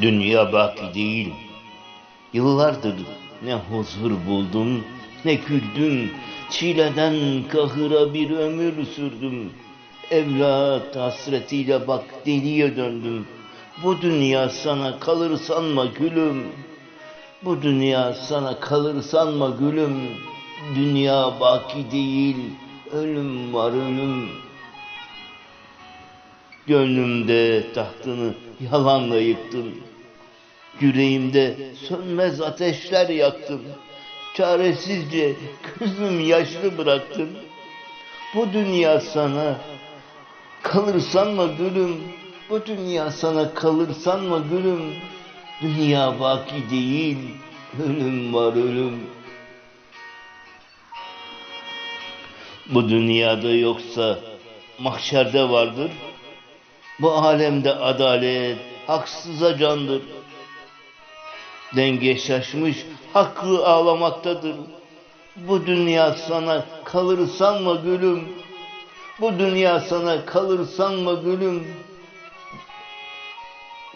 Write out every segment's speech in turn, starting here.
Dünya baki değil. Yıllardır ne huzur buldum, ne güldüm. Çileden kahıra bir ömür sürdüm. Evlat hasretiyle bak deliye döndüm. Bu dünya sana kalır sanma gülüm. Bu dünya sana kalır sanma gülüm. Dünya baki değil, ölüm var ölüm. Gönlümde tahtını yalanla yıktın. Yüreğimde sönmez ateşler yaktın. Çaresizce gözüm yaşlı bıraktın. Bu dünya sana kalır sanma gülüm. Bu dünya sana kalır sanma gülüm. Dünya baki değil, ölüm var ölüm. Bu dünyada yoksa mahşerde vardır. Bu alemde adalet haksıza candır. Denge şaşmış, haklı ağlamaktadır. Bu dünya sana kalır sanma gülüm. Bu dünya sana kalır sanma gülüm.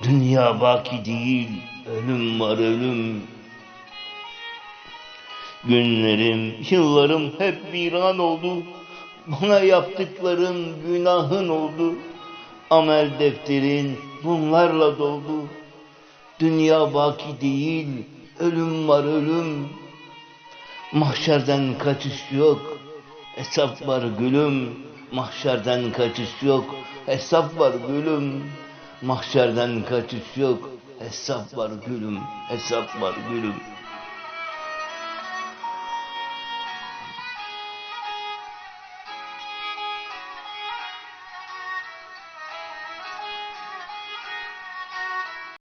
Dünya baki değil, ölüm var ölüm. Günlerim, yıllarım hep viran oldu. Bana yaptıkların günahın oldu. Amel defterin bunlarla doldu. Dünya baki değil, ölüm var ölüm. Mahşerden kaçış yok, hesap var gülüm. Mahşerden kaçış yok, hesap var gülüm. Mahşerden kaçış yok, hesap var gülüm, hesap var gülüm.